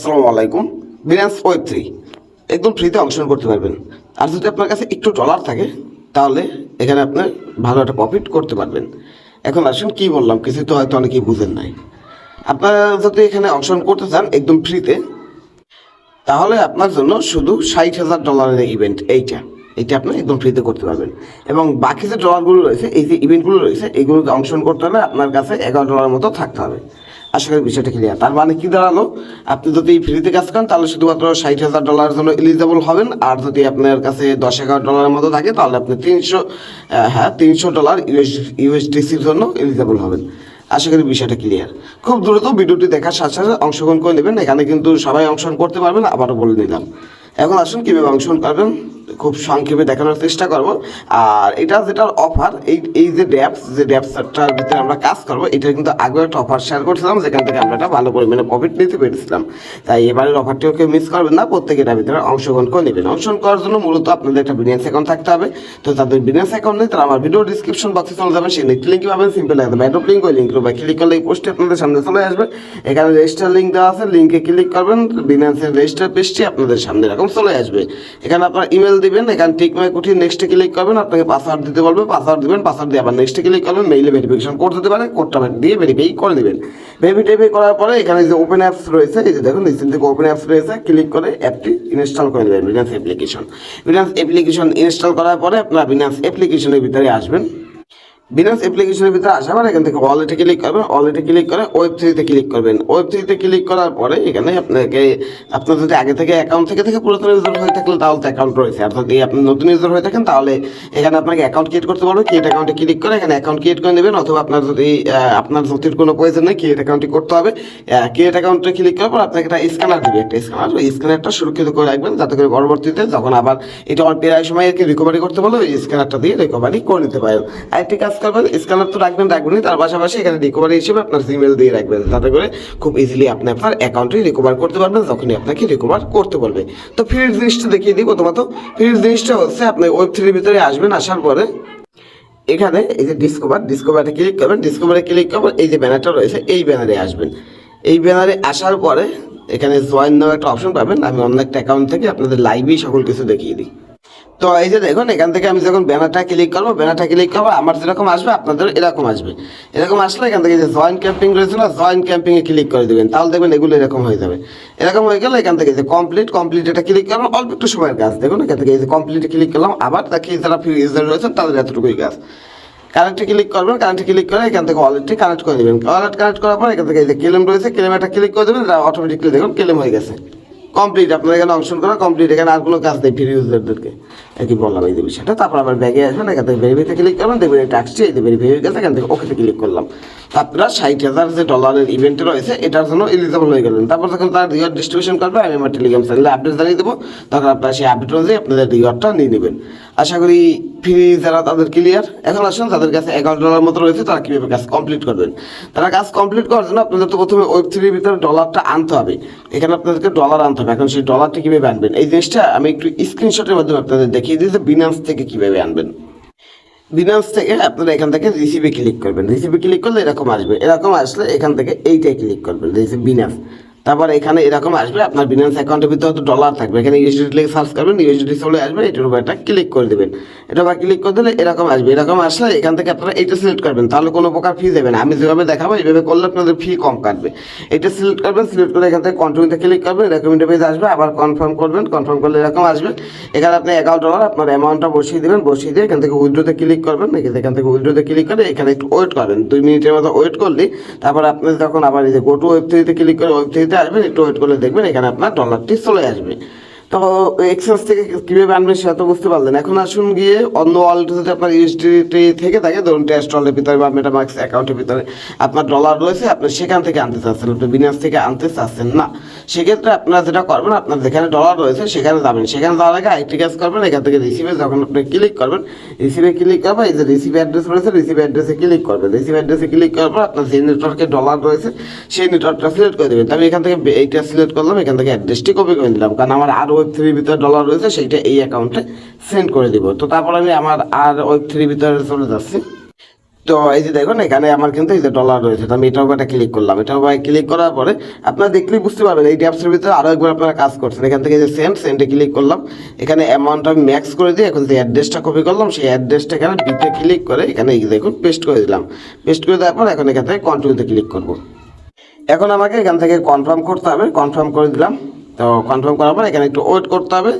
আসসালামু আলাইকুম। Binance web three একদম ফ্রিতে অংশগ্রহণ করতে পারবেন। আর যদি আপনার কাছে একটু ডলার থাকে, তাহলে এখানে আপনি ভালো একটা প্রফিট করতে পারবেন। এখন আসুন, কি বললাম? কিছু তো হয়তো অনেকেই বুঝেন নাই। আপনারা যদি এখানে অংশগ্রহণ করতে চান একদম ফ্রিতে তাহলে আপনার জন্য শুধু ষাট হাজার ডলারের ইভেন্ট এইটা। এইটা আপনি একদম ফ্রিতে করতে পারবেন। এবং বাকি যে ডলারগুলো রয়েছে, এই যে ইভেন্টগুলো রয়েছে এগুলোকে অংশগ্রহণ করতে হলে আপনার কাছে এগারো ডলারের মতো থাকতে হবে। আশা করি বিষয়টা ক্লিয়ার তার মানে কি দাঁড়াল? আপনি যদি ফ্রিতে কাজ করেন, তাহলে শুধুমাত্র ষাট হাজার ডলারের জন্য এলিজিবল হবেন। আর যদি আপনার কাছে দশ এগারো ডলারের মতো থাকে, তাহলে আপনি তিনশো হ্যাঁ তিনশো ডলার ইউএস ইউএসডিসির জন্য এলিজিবল হবেন। আশা করি বিষয়টা ক্লিয়ার খুব দ্রুত ভিডিওটি দেখার সাথে সাথে অংশগ্রহণ করে নেবেন। এখানে কিন্তু সবাই অংশগ্রহণ করতে পারবেন, আবারও বলে দিলাম এখন আসুন, কীভাবে অংশগ্রহণ করবেন? খুব সংক্ষেপে দেখানোর চেষ্টা করব। আর এটা যেটার অফার এই এই যে ড্যাপস যে ড্যাপসটার ভিতরে আমরা কাজ করব, এটা কিন্তু আগে একটা অফার শেয়ার করছিলাম, যেখান থেকে আমরা একটা ভালো পরিমাণে প্রফিট নিতে পেরেছিলাম। তাই এবারের অফারটিও কেউ মিস করবেন না প্রত্যেকে এটার ভিতরে অংশগ্রহণ করে নেবেন। অংশগ্রহণ করার জন্য মূলত আপনাদের একটা বিনিয়াস অ্যাকাউন্ট থাকতে হবে। তো তাদের বিনিয়াস অ্যাকাউন্ট নেই, তারা আমার ভিডিও ডিসক্রিপশন বক্সে চলে যাবেন সেই লিঙ্ক পাবেন সিম্পল একদম অ্যাডপ লিঙ্ক ওই লিঙ্ক বা ক্লিক করলে এই পোস্টে আপনাদের সামনে চলে আসবে। এখানে রেজিস্টার লিঙ্ক দেওয়া আছে লিঙ্কে ক্লিক করবেন বিনান্সের রেজিস্টার পেজটি আপনাদের সামনে এরকম চলে আসবে। এখানে আপনার ইমেল দিবেন, এখানে টিক মাই কুঠি নেক্সটে ক্লিক করবেন, আপনাকে পাসওয়ার্ড দিতে বলবে পাসওয়ার্ড দিবেন পাসওয়ার্ড দিয়ে আবার নেক্সটে ক্লিক করবেন মেইলে ভেরিফিকেশন কোড দিতে পারে কোডটা দিয়ে ভেরিফাই করে নেবেন। ভেরিফাই করার পরে এখানে যে ওপেন অ্যাপস রয়েছে, এই যে দেখুন, নিশ্চিন্ত থেকে ওপেন অ্যাপস রয়েছে ক্লিক করে অ্যাপটি ইনস্টল করে দেবেন Binance application Binance application install করার পরে আপনারা বিনান্স অ্যাপ্লিকেশনের ভিতরে আসবেন। বিনান্স অ্যাপ্লিকেশনের ভিতরে আসার পর এখান থেকে ওয়ালেটে ক্লিক করবেন ওয়ালেটে ক্লিক করে ওয়েব থ্রিতে ক্লিক করবেন। ওয়েব থ্রিতে ক্লিক করার পরে এখানে আপনাকে, আপনার যদি আগে থেকে অ্যাকাউন্ট থেকে থেকে, পুরাতন ইউজার হয়ে থাকলে তাহলে তো অ্যাকাউন্ট রয়েছে। আর যদি আপনি নতুন ইউজার হয়ে থাকেন, তাহলে এখানে আপনাকে অ্যাকাউন্ট ক্রিয়েট করতে পারবে ক্রিয়েট অ্যাকাউন্টে ক্লিক করে এখানে অ্যাকাউন্ট ক্রিয়েট করে নেবেন, অথবা আপনার যদি আপনার নথির কোনো প্রয়োজন নেই ক্রিয়েট অ্যাকাউন্টটি করতে হবে। ক্রিয়েট অ্যাকাউন্টে ক্লিক করার পর আপনাকে একটা স্ক্যানার দিবে। একটা স্ক্যানার ওই স্ক্যানারটা সুরক্ষিত করে রাখবেন, যাতে করে পরবর্তীতে যখন আবার এটা প্রায় সময় একে রিকভারি করতে বলে ওই স্ক্যানারটা দিয়ে রিকভারি করে নিতে পারেন। আরেকটি কাজ করবেন স্ক্যানার তো রাখবেন, রাখবেনই। তার পাশাপাশি এখানে রিকভারি হিসেবে আপনার জিমেল দিয়ে রাখবেন। যাতে করে খুব ইজিলি আপনি আপনার অ্যাকাউন্টে রিকভার করতে পারবেন, যখনই আপনাকে রিকভার করতে বলবে। তো ফ্রির জিনিসটা দেখিয়ে দিই প্রথমত। ফ্রির জিনিসটা হচ্ছে আপনি ওয়েব থ্রির ভিতরে আসবেন, আসার পরে এখানে এই যে ডিসকভার ডিসকভারে ক্লিক করবেন ডিসকভারে ক্লিক করবেন, এই যে ব্যানারটা রয়েছে, এই ব্যানারে আসবেন। এই ব্যানারে আসার পরে এখানে জয়েন নেওয়ার একটা অপশন পাবেন। আমি অন্য একটা অ্যাকাউন্ট থেকে আপনাদের লাইভেই সকল কিছু দেখিয়ে দিই। তো এই যে দেখুন, এখান থেকে আমি যখন ব্যানারটা ক্লিক করব, ব্যানারটা ক্লিক করব, আমার যেরকম আসবে, আপনাদের এরকম আসবে। এরকম আসলে এখান থেকে যে জয়েন ক্যাম্পিং রয়েছে না জয়েন ক্যাম্পিংয়ে ক্লিক করে দেবেন। তাহলে দেখবেন এগুলো এরকম হয়ে যাবে। এরকম হয়ে গেলে এখান থেকে যে কমপ্লিট কমপ্লিট এটা ক্লিক করলাম, অল্প একটু সময়ের কাজ। দেখুন, এখান থেকে যে কমপ্লিট ক্লিক করলাম, আবার দেখি যারা ফ্রি ইউজার রয়েছেন তাদের এতটুকুই কাজ। কানেক্টে ক্লিক করবেন কানেক্টে ক্লিক করে এখান থেকে ওয়ালেটটি কানেক্ট করে দেবেন ওয়ালেট কানেক্ট করার পর এখান থেকে যে ক্লেম রয়েছে, ক্লেম একটা ক্লিক করে দেবেন অটোমেটিকলি দেখুন, ক্লেম হয়ে গেছে। কমপ্লিট আপনার এখানে অংশগ্রহণ করা কমপ্লিট এখানে আর কোনো কাজ নেই ফ্রি ইউজারদেরকে আর কি বললাম এই বিষয়টা। তারপর আবার ব্যাগে আসবেন, এখান থেকে ভেরিফাইতে ক্লিক করবেন, দেখবেন এই আসছে, এই ভেরিফাই গেছে, এখান থেকে ওকেতে ক্লিক করলাম। তারপরে ষাট হাজার যে ডলারের ইভেন্টে রয়েছে, এটার জন্য এলিজিবল হয়ে গেলেন। তারপর যখন তার রিওয়ার্ড ডিস্ট্রিবিউশন করবে, আমি আমার টেলিগ্রাম চ্যানেলে আপডেট জানিয়ে দেবো। তখন আপনারা সেই আপডেট অনুযায়ী আপনাদের রিওয়ার্ডটা নিয়ে নেবেন। আশা করি ফ্রি যারা তাদের ক্লিয়ার এখন আসুন, তাদের কাছে এগারো ডলার মতো রয়েছে, তারা কীভাবে কাজ কমপ্লিট করবেন? তারা কাজ কমপ্লিট করার জন্য আপনাদের তো প্রথমে ওয়েব থ্রির ভিতরে ডলারটা আনতে হবে। এখানে আপনাদেরকে ডলার আনতে হবে। এখন সেই ডলারটা কীভাবে আনবেন? এই জিনিসটা আমি একটু স্ক্রিনশটের মাধ্যমে আপনাদের দেখিয়ে দিই যে বিনান্স থেকে কীভাবে আনবেন। বিনান্স থেকে আপনারা এখান থেকে রিসিভে ক্লিক করবেন। রিসিভে ক্লিক করলে এরকম আসবে। এরকম আসলে এখান থেকে এইটাই ক্লিক করবেন রিসিভ বিনান্স তারপর এখানে এরকম আসবে, আপনার বিনান্স অ্যাকাউন্টের ভিতরে তো ডলার থাকবে। এখানে ইউএসডি লিখে সার্চ করবেন ইউএসডি চলে আসবে, এটার উপর একটা ক্লিক করে দেবেন। এটা আবার ক্লিক করে দিলে এরকম আসবে, এরকম আসলে এখান থেকে আপনারা এইটা সিলেক্ট করবেন, তাহলে কোনো প্রকার ফি দেবেন। আমি যেভাবে দেখাবো এইভাবে করলে আপনাদের ফি কম কাটবে। এটা সিলেক্ট করবেন সিলেক্ট করে এখান থেকে কন্টিনিউতে ক্লিক করবেন, এরকম ইন্টারভিউ আসবে, আবার কনফার্ম করবেন কনফার্ম করলে এরকম আসবে। এখানে আপনি এগারো ডলার আপনার অ্যামাউন্টটা বসিয়ে দেবেন, বসিয়ে দিয়ে এখান থেকে উইড্রোতে ক্লিক করবেন এখান থেকে উইড্রোতে ক্লিক করে এখানে একটু ওয়েট করবেন দুই মিনিটের মতো ওয়েট করলে তারপর আপনি যখন আবার এই যে গোটু ওয়েব থ্রিতে ক্লিক করে ওয়েব আসবেন একটু ওয়েট করলে দেখবেন এখানে আপনার ডলারটি চলে আসবে। তো এক্সচেঞ্জ থেকে কীভাবে আনবেন সেটা তো বুঝতে পারলেন। এখন আসুন গিয়ে অন্য ওয়ালেটে যদি আপনার ইউএসডিটি থেকে থাকে, ধরুন টেস্ট ওয়ালের ভিতরে বা মেটামাক্স অ্যাকাউন্টের ভিতরে আপনার ডলার রয়েছে, আপনি সেখান থেকে আনতে চাচ্ছেন। আপনি বিনান্স থেকে আনতে চাচ্ছেন না। সেক্ষেত্রে আপনারা যেটা করবেন, আপনার যেখানে ডলার রয়েছে সেখানে যাবেন। সেখানে যাওয়ার আগে আইটি কাজ করবেন, এখান থেকে রিসিভে যখন আপনি ক্লিক করবেন রিসিভে ক্লিক করবেন এই যে রিসিভ অ্যাড্রেস রয়েছে রিসিভ অ্যাড্রেসে ক্লিক করবেন। রিসিভ অ্যাড্রেসে ক্লিক করার পর আপনার যে নেটওয়ার্কে ডলার রয়েছে, সেই নেটওয়ার্কটা সিলেক্ট করে দেবেন। আমি এখান থেকে এইটা সিলেক্ট করলাম, এখান থেকে অ্যাড্রেসটি কপি করে দিলাম কারণ আমার আর ওয়েব থ্রির ভিতরে ডলার রয়েছে, সেইটা এই অ্যাকাউন্টে সেন্ড করে দিব। তো তারপর আমি আমার আর ওয়েব থ্রির ভিতরে চলে যাচ্ছি। তো এই যে দেখুন, এখানে আমার কিন্তু এই যে ডলার রয়েছে, তো আমি উপর একটা ক্লিক করলাম। এটার উপরে ক্লিক করার পরে আপনারা দেখলেই বুঝতে পারবেন, এই অ্যাপসের ভিতরে আরও একবার আপনারা কাজ করছেন। এখান থেকে যে সেন্ট সেন্টে ক্লিক করলাম। এখানে অ্যামাউন্ট আমি ম্যাক্স করে দিয়ে এখন যে অ্যাড্রেসটা কপি করলাম, সেই অ্যাড্রেসটা এখানে বিতে ক্লিক করে এখানে দেখুন পেস্ট করে দিলাম। পেস্ট করে দেওয়ার পর এখন এখান থেকে কন্টিনিউতে ক্লিক করব। এখন আমাকে এখান থেকে কনফার্ম করতে হবে। কনফার্ম করে দিলাম। তো কনফার্ম করার পর এখানে একটু ওয়েট করতে হবে।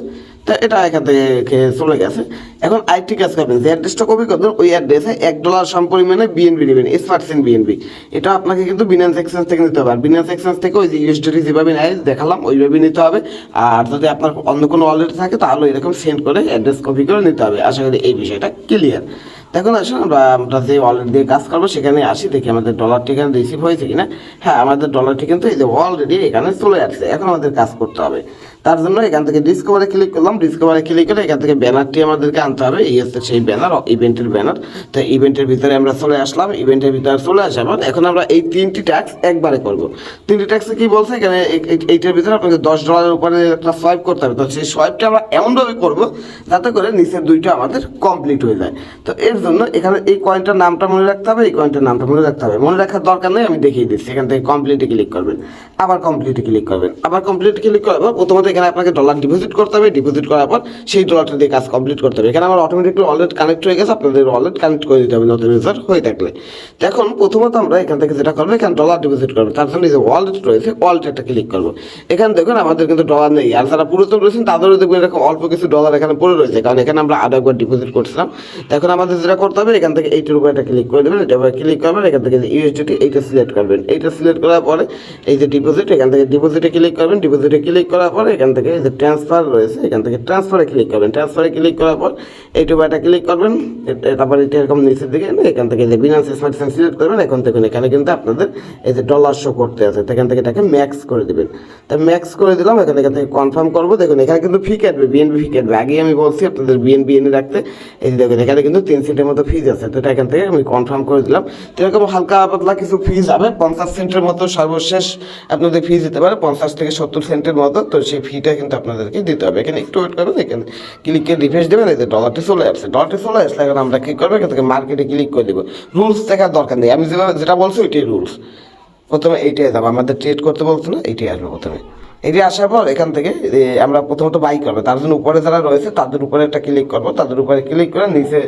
এটা এখান থেকে চলে গেছে। এখন আইটি কাজ করবেন, যে অ্যাড্রেসটা কপি করবেন, ওই অ্যাড্রেসে এক ডলার সম পরিমাণে বিএনবি নেবেন এস পার্সেন্ট বিএনবি এটা আপনাকে কিন্তু বিনান্স এক্সচেঞ্জ থেকে নিতে হবে। আর বিনান্স এক্সচেঞ্জ থেকে ওই যে ইউএসডিটি যেভাবে নেয়, দেখালাম ওইভাবে নিতে হবে। আর যদি আপনার অন্য কোনো ওয়ালেট থাকে, তাহলে এরকম সেন্ড করে অ্যাড্রেস কপি করে নিতে হবে। আশা করি এই বিষয়টা ক্লিয়ার দেখুন, আসুন, আমরা আমরা যে ওয়ালেট দিয়ে কাজ করব, সেখানে আসি, দেখি আমাদের ডলারটি এখানে রিসিভ হয়েছে কিনা। হ্যাঁ আমাদের ডলারটি কিন্তু এই যে অলরেডি এখানে চলে আসছে। এখন আমাদের কাজ করতে হবে। তার জন্য এখান থেকে ডিসকভারে ক্লিক করলাম। ডিসকভারে ক্লিক করে এখান থেকে ব্যানারটি আমাদেরকে আনতে হবে। এই হচ্ছে সেই ব্যানার ইভেন্টের ব্যানার তো ইভেন্টের ভিতরে আমরা চলে আসলাম। ইভেন্টের ভিতরে চলে আসার পর এখন আমরা এই তিনটি ট্যাক্স একবারে করব। তিনটি ট্যাক্সে কি বলছে? এখানে এই- এই- এইটার ভিতরে আপনাকে দশ ডলারের উপরে একটা সোয়াইপ করতে হবে। তো সেই সোয়াইপটা আমরা এমনভাবে করব যাতে করে নিচের দুইটা আমাদের কমপ্লিট হয়ে যায়। তো এর জন্য এখানে এই কয়েনটার নামটা মনে রাখতে হবে। এই কয়েনটার নামটা মনে রাখতে হবে। মনে রাখার দরকার নেই, আমি দেখিয়ে দিচ্ছি। এখান থেকে কমপ্লিটে ক্লিক করবেন। আবার কমপ্লিটে ক্লিক করবেন। আবার কমপ্লিট ক্লিক পর প্রথমত এখানে আপনাকে ডলার ডিপোজিট করতে হবে ডিপোজিট করার পর সেই ডলারটা দিয়ে কাজ কমপ্লিট করতে হবে। এখানে আমার অটোমেটিকলি ওয়ালেট কানেক্ট হয়ে গেছে, আপনাদের ওয়ালেট কানেক্ট করে দিতে হবে নতুন ইউজার হয়ে থাকলে। এখন প্রথমত আমরা এখান থেকে যেটা করব, এখানে ডলার ডিপোজিট করব। তার জন্য যে ওয়ালেট রয়েছে ওয়ালেট একটা ক্লিক করব। এখানে দেখুন, আমাদের কিন্তু ডলার নেই। আর যারা পুরাতন রয়েছেন, তাদেরও দেখবেন এরকম অল্প কিছু ডলার এখানে পড়ে রয়েছে। কারণ এখানে আমরা আরও একবার ডিপোজিট করছিলাম। এখন আমাদের যেটা করতে হবে, এখান থেকে এইটার উপর একটা ক্লিক করে দেবেন। এটা ক্লিক করবেন এখান থেকে ইউএসডিটি এইটা সিলেক্ট করবেন। এইটা সিলেক্ট করার পরে এই যে ডিপোজিট এখান থেকে ডিপোজিটে ক্লিক করবেন। ডিপোজিটে ক্লিক করার পরে এখান থেকে যে ট্রান্সফার রয়েছে, এখান থেকে ট্রান্সফারে ক্লিক করবেন। ট্রান্সফারে ক্লিক করার পর উপর একটা ক্লিক করবেন। তারপর এটা এরকম নিচের দিকে এখান থেকে যে বিনান্স স্মার্ট সিলেক্ট করবেন, এখন থেকে এখানে কিন্তু আপনাদের এই যে ডলার শো করতে আছে এখান থেকে এটাকে ম্যাক্স করে দেবেন। তা ম্যাক্স করে দিলাম, এখান এখান থেকে কনফার্ম করব। দেখুন, এখানে কিন্তু ফি কাটবে বিএনবি ফি কাটবে। আগেই আমি বলছি আপনাদের বিএনবি এনে রাখতে। এই দেখুন, এখানে কিন্তু তিন সেন্টের মতো ফিজ আছে, তো এটা এখান থেকে আমি কনফার্ম করে দিলাম। তো এরকম হালকা পাতলা কিছু ফিজ হবে পঞ্চাশ সেন্টের মতো সর্বশেষ আপনাদের ফি দিতে পারে, পঞ্চাশ থেকে সত্তর সেন্টের মতো। তো সেই ফিটা কিন্তু আপনাদেরকে দিতে হবে। এখানে একটু ওয়েট করবেন, এখানে ক্লিকে রিফ্রেশ দেবেন যে ডলারটি চলে আসছে। ডলারটি চলে আসলে এখন আমরা কী করব? এখান থেকে মার্কেটে ক্লিক করে দেবো। রুলস দেখার দরকার নেই। আমি যেভাবে যেটা বলছি ওইটাই রুলস প্রথমে এইটাই যাব। আমাদের ট্রেড করতে বলছে না, এইটাই আসবে প্রথমে। এটি আসার পর এখান থেকে আমরা প্রথমত বাই করব। তার জন্য উপরে যারা রয়েছে, তাদের উপরে একটা ক্লিক করব। তাদের উপরে ক্লিক করে নিচে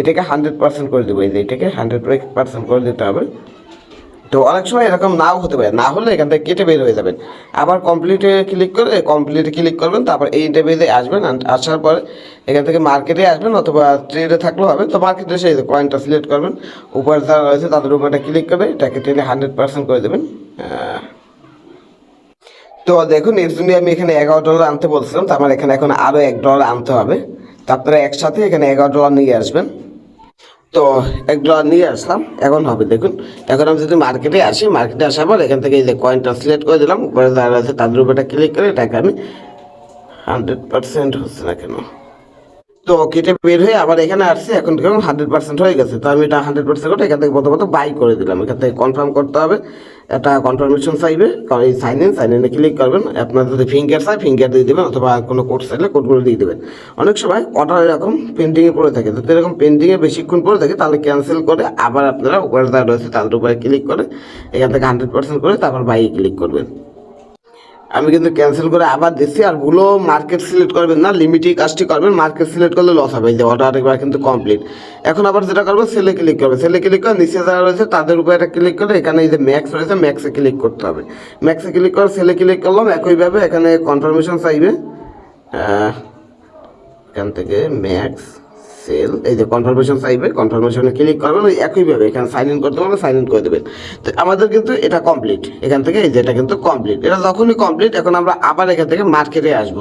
এটাকে হান্ড্রেড পার্সেন্ট করে দেবো। এই যে এটাকে হান্ড্রেড পার্সেন্ট করে দিতে হবে। তো অনেক সময় এরকম নাও হতে পারে। না হলে এখান থেকে কেটে বের হয়ে যাবেন। আবার কমপ্লিটে ক্লিক করে কমপ্লিটে ক্লিক করবেন, তারপর এই ইন্টারভিউতে আসবেন আসার পরে এখান থেকে মার্কেটে আসবেন অথবা ট্রেডে থাকলেও হবে। তো মার্কেটে এসে কয়েনটা সিলেক্ট করবেন। উপরে যারা রয়েছে তাদের উপরে ক্লিক করে এটাকে টেনে হান্ড্রেড পার্সেন্ট করে দেবেন। তো দেখুন এর জন্য আমি এখানে এগারো ডলার আনতে বলছিলাম। তো আমার এখানে এখন আরও এক ডলার আনতে হবে। তো আপনারা একসাথে এখানে এগারো ডলার নিয়ে আসবেন। তো এগুলো নিয়ে আসলাম, এখন হবে, দেখুন। এখন আমি যদি মার্কেটে আসি মার্কেটে আসার পর এখান থেকে এই যে কয়েনটা সিলেক্ট করে দিলাম, উপরে যারা আছে তাদের উপরে ক্লিক করে এটাকে আমি হান্ড্রেড পার্সেন্ট হচ্ছে না কেন? তো কেটে বের হয়ে আবার এখানে আসছে, এখন হান্ড্রেড পার্সেন্ট হয়ে গেছে। তো আমি এটা হান্ড্রেড পার্সেন্ট করে এখান থেকে প্রথমত বাই করে দিলাম। এখান থেকে কনফার্ম করতে হবে। একটা কনফার্মেশন চাইবে, কারণ এই সাইন ইন সাইন ইনে ক্লিক করবেন, আপনার যদি ফিঙ্গার চাই ফিঙ্গার দিয়ে দেবেন অথবা কোনো কোড চাইলে কোডগুলো দিয়ে দেবেন। অনেক সময় অর্ডার এরকম পেন্ডিংয়ে পড়ে থাকে তো এরকম পেন্ডিংয়ে বেশিক্ষণ পড়ে থাকে, তাহলে ক্যান্সেল করে আবার আপনারা উপরে যা রয়েছে তাদের উপরে ক্লিক করে, এখান থেকে হান্ড্রেড পার্সেন্ট করে তারপর বাইয়ে ক্লিক করবেন। আমি কিন্তু ক্যান্সেল করে আবার দিচ্ছি আর ভুলো মার্কেট সিলেক্ট করবেন না লিমিটই কাজটি করবেন মার্কেট সিলেক্ট করলে লস হবে। যে অর্ডার একবার কিন্তু কমপ্লিট এখন আবার যেটা করব সেলে ক্লিক করবে। সেলে ক্লিক করে নিচে যারা রয়েছে তাদের উপরে একটা ক্লিক করে এখানে এই যে ম্যাক্স রয়েছে ম্যাক্সে ক্লিক করতে হবে। ম্যাক্সে ক্লিক করে সেলে ক্লিক করলাম, একইভাবে এখানে কনফার্মেশন চাইবে। এখান থেকে ম্যাক্স সেল এই যে কনফার্মেশন চাইবে কনফার্মেশনে ক্লিক করবেন ওই একইভাবে এখানে সাইন ইন করতে পারবেন সাইন ইন করে দেবেন। তো আমাদের কিন্তু এটা কমপ্লিট এখান থেকে এই যে এটা কিন্তু কমপ্লিট এটা যখনই কমপ্লিট এখন আমরা আবার এখান থেকে মার্কেটে আসব।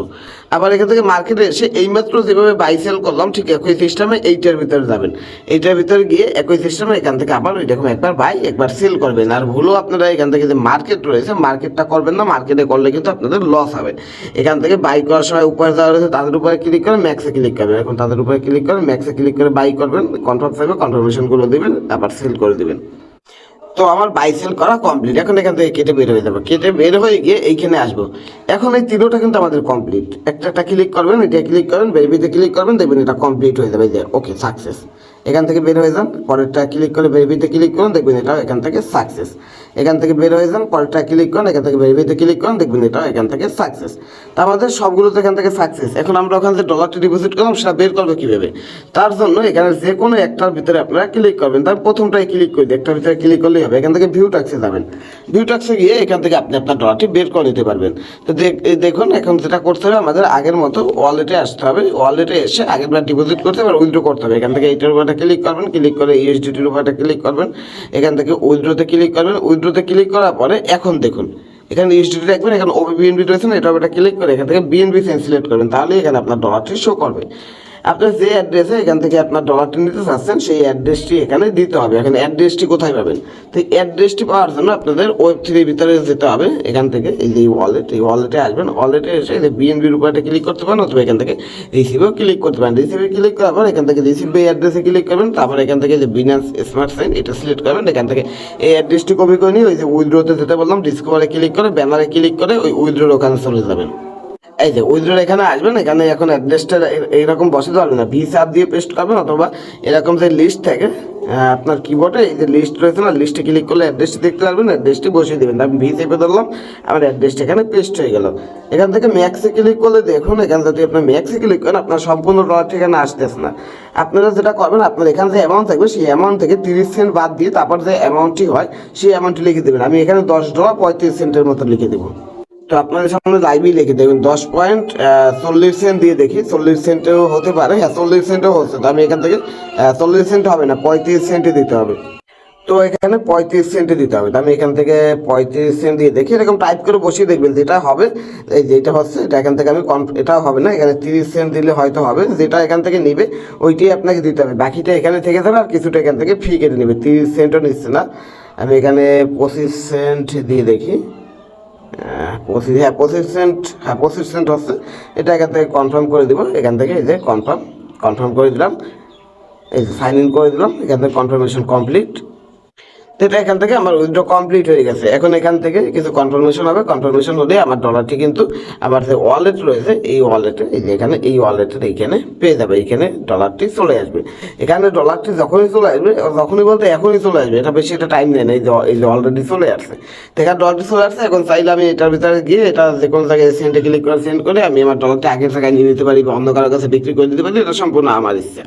আবার এখান থেকে মার্কেটে এসে এইমাত্র যেভাবে বাই সেল করলাম, ঠিক একই সিস্টেমে এইটার ভিতরে যাবেন। এইটার ভিতরে গিয়ে একই সিস্টেমে এখান থেকে আবার ওই রকম একবার বাই একবার সেল করবেন। আর ভুলও আপনারা এখান থেকে যে মার্কেট রয়েছে মার্কেটটা করবেন না মার্কেটে করলে কিন্তু আপনাদের লস হবে। এখান থেকে বাই করার সময় উপরে যাওয়া রয়েছে, তাদের উপরে ক্লিক করে ম্যাক্সে ক্লিক করবেন। এখন তাদের উপরে ক্লিক করে ম্যাক্সে ক্লিক করে বাই করবেন কনফার্ম থাকবে কনফার্মেশনগুলো দেবেন তারপর সেল করে দেবেন। তো আমার বাই সেল করা কমপ্লিট এখন এখান থেকে কেটে বের হয়ে যাবে। কেটে বের হয়ে গিয়ে এইখানে আসব। এখন এই তিনোটা কিন্তু আমাদের কমপ্লিট একটা একটা ক্লিক করবেন, এটা ক্লিক করবেন বেবিতে ক্লিক করবেন, দেখবেন এটা কমপ্লিট হয়ে যাবে। যে ওকে সাকসেস এখান থেকে বের হয়ে যান। পরেরটা ক্লিক করে ভেরিফাইতে ক্লিক করুন, দেখবেন এটা এখান থেকে সাকসেস এখান থেকে বের হয়ে যান পরেরটা ক্লিক করুন, এখান থেকে ভেরিফাইতে ক্লিক করুন, দেখবেন এটা এখান থেকে সাকসেস তা আমাদের সবগুলো তো এখান থেকে সাকসেস এখন আমরা ওখান থেকে ডলারটা ডিপোজিট করলাম, সেটা বের করব কীভাবে? তার জন্য এখানে যে কোনো একটার ভিতরে আপনারা ক্লিক করবেন। তার প্রথমটাই ক্লিক করে একটার ভিতরে ক্লিক করলেই হবে। এখান থেকে ভিউ ট্যাক্সে যাবেন। ভিউ ট্যাক্সে গিয়ে এখান থেকে আপনি আপনার ডলারটি বের করে নিতে পারবেন। তো দেখ- দেখুন, এখন যেটা করতে হবে, আমাদের আগের মতো ওয়ালেটে আসতে হবে। ওয়ালেটে এসে আগের বার ডিপোজিট করতে হবে উইথড্র করতে হবে। এখান থেকে এইটার উপরে ক্লিক করবেন ক্লিক করে ইউএসডিটির উপরে ক্লিক করবেন। এখান থেকে উইথড্রোতে ক্লিক করবেন। উইথড্রোতে ক্লিক করার পরে এখন দেখুন, এখানে ইউএসডিটি রাখবেন এখানে ওবি বিএনবি রয়েছে না, এটা ক্লিক করে, এখান থেকে বিএনবি সেন সিলেক্ট করবেন তাহলে এখানে আপনার ডলারটি শো করবে। আপনার যে অ্যাড্রেসে এখান থেকে আপনার ডলারটি নিতে চাচ্ছেন, সেই অ্যাড্রেসটি এখানে দিতে হবে। এখানে অ্যাড্রেসটি কোথায় পাবেন? তো অ্যাড্রেসটি পাওয়ার জন্য আপনাদের ওয়েব থ্রির ভিতরে যেতে হবে। এখান থেকে এই যে ওয়ালেট এই ওয়ালেটে আসবেন। ওয়ালেটে এসে এই যে বিএনবির উপরে ক্লিক করতে পারেন অথবা এখান থেকে রিসিভেও ক্লিক করতে পারেন। রিসিভে ক্লিক করার পর এখান থেকে রিসিভ এই অ্যাড্রেসে ক্লিক করবেন। তারপর এখান থেকে যে বিনান্স স্মার্ট সাইন এটা সিলেক্ট করবেন। এখান থেকে এই অ্যাড্রেসটি কপি করে নিয়ে ওই যে উইথড্রোতে যেতে বললাম ডিসকভারে ক্লিক করে ব্যানারে ক্লিক করে ওই উইথড্রোর ওখানে চলে যাবেন। এই যে উইথড্রোর এখানে আসবেন এখানে এখন অ্যাড্রেসটা এইরকম বসাতে পারবেন না। ভি সাপ দিয়ে পেস্ট করবেন অথবা এরকম যে লিস্ট থাকে আপনার কিবোর্ডে এই যে লিস্ট রয়েছে না লিস্টে ক্লিক করলে অ্যাড্রেসটি দেখতে পারবেন অ্যাড্রেসটি বসিয়ে দেবেন। আমি ভি সেপে ধরলাম, আমার অ্যাড্রেসটা এখানে পেস্ট হয়ে গেল। এখান থেকে ম্যাক্সে ক্লিক করলে দেখুন, এখানে যদি আপনার ম্যাক্সে ক্লিক করেন, আপনার সম্পূর্ণ ডলার ঠিকানা আসতেছে না। আপনারা যেটা করবেন, আপনার এখানে যে অ্যামাউন্ট থাকবে, সেই অ্যামাউন্ট থেকে তিরিশ সেন্ট বাদ দিয়ে তারপর যে অ্যামাউন্টটি হয়, সেই অ্যামাউন্টটি লিখে দেবেন। আমি এখানে দশ ডলার পঁয়ত্রিশ সেন্টের মতো লিখে দেবো। তো আপনাদের সামনে লাইভই লিখে দেবেন দশ পয়েন্ট চল্লিশ সেন্ট দিয়ে দেখি। চল্লিশ সেন্টেও হতে পারে। হ্যাঁ চল্লিশ সেন্টও হচ্ছে। তো আমি এখান থেকে চল্লিশ সেন্ট হবে না, পঁয়ত্রিশ সেন্টে দিতে হবে। তো এখানে পঁয়ত্রিশ সেন্টে দিতে হবে। আমি এখান থেকে পঁয়ত্রিশ সেন্ট দিয়ে দেখি। এরকম টাইপ করে বসিয়ে দেখবেন, যেটা হবে, এই যেটা হচ্ছে, এটা এখান থেকে আমি এটাও হবে না। এখানে তিরিশ সেন্ট দিলে হয়তো হবে। যেটা এখান থেকে নিবে, ওইটাই আপনাকে দিতে হবে। বাকিটা এখানে থেকে যাবে, আর কিছুটা এখান থেকে ফি কেটে নেবে। তিরিশ সেন্টও নিচ্ছে না। আমি এখানে পঁচিশ সেন্ট দিয়ে দেখি। পঁচিশ হ্যাঁ পঁচিশ সেন্ট হ্যাঁ পঁচিশ সেন্ট হচ্ছে। এটা এখান থেকে কনফার্ম করে দিব। এখান থেকে এই যে কনফার্ম কনফার্ম করে দিলাম। এই যে সাইন ইন করে দিলাম। এখান থেকে কনফার্মেশন কমপ্লিট তো এটা এখান থেকে আমার উইথড্র কমপ্লিট হয়ে গেছে। এখন এখান থেকে কিছু কনফার্মেশন হবে। কনফার্মেশন হলে আমার ডলারটি কিন্তু আমার যে ওয়ালেট রয়েছে, এই ওয়ালেটে এই যে এখানে, এই ওয়ালেটের এইখানে পেয়ে যাবে। এইখানে ডলারটি চলে আসবে। এখানে ডলারটি যখনই চলে আসবে, যখনই বলতে এখনই চলে আসবে, এটা বেশি একটা টাইম নেয় না। এই যে অলরেডি চলে আসছে। তো এখানে ডলারটি চলে আসছে, এখন চাইলে আমি এটার ভিতরে গিয়ে এটা যে কোনো জায়গায় সেন্টে ক্লিক করে সেন্ড করে আমি আমার ডলারটি আগের জায়গায় নিয়ে নিতে পারি বা অন্য কারোর কাছে বিক্রি করে দিতে পারি, এটা সম্পূর্ণ আমার ইচ্ছা।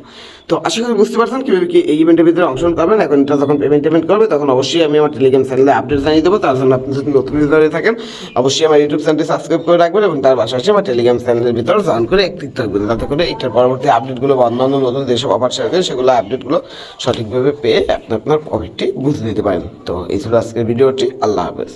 তো আশা করি বুঝতে পারছেন কীভাবে কি এই ইভেন্টের ভিতরে অংশগ্রহণ করবেন। এখন এটা যখন পেমেন্ট টেমেন্ট করবে, তখন অবশ্যই আমি আমার টেলিগ্রাম চ্যানেলে আপডেট জানিয়ে দেবো। তার জন্য আপনি যদি নতুন ভিতরে থাকেন, অবশ্যই আমার ইউটিউব চ্যানেলটি সাবস্ক্রাইব করে রাখবেন এবং তার পাশাপাশি আমার টেলিগ্রাম চ্যানেলের ভিতরে জয়েন করে অ্যাক্টিভ থাকবেন তাতে করে এটার পরবর্তী আপডেটগুলো বা অন্যান্য নতুন যেসব অফার সাথে সেগুলো আপডেটগুলো সঠিকভাবে পেয়ে আপনি আপনার প্রফিটটি বুঝে নিতে পারেন। তো এই ছিল আজকের ভিডিওটি আল্লাহ হাফেজ।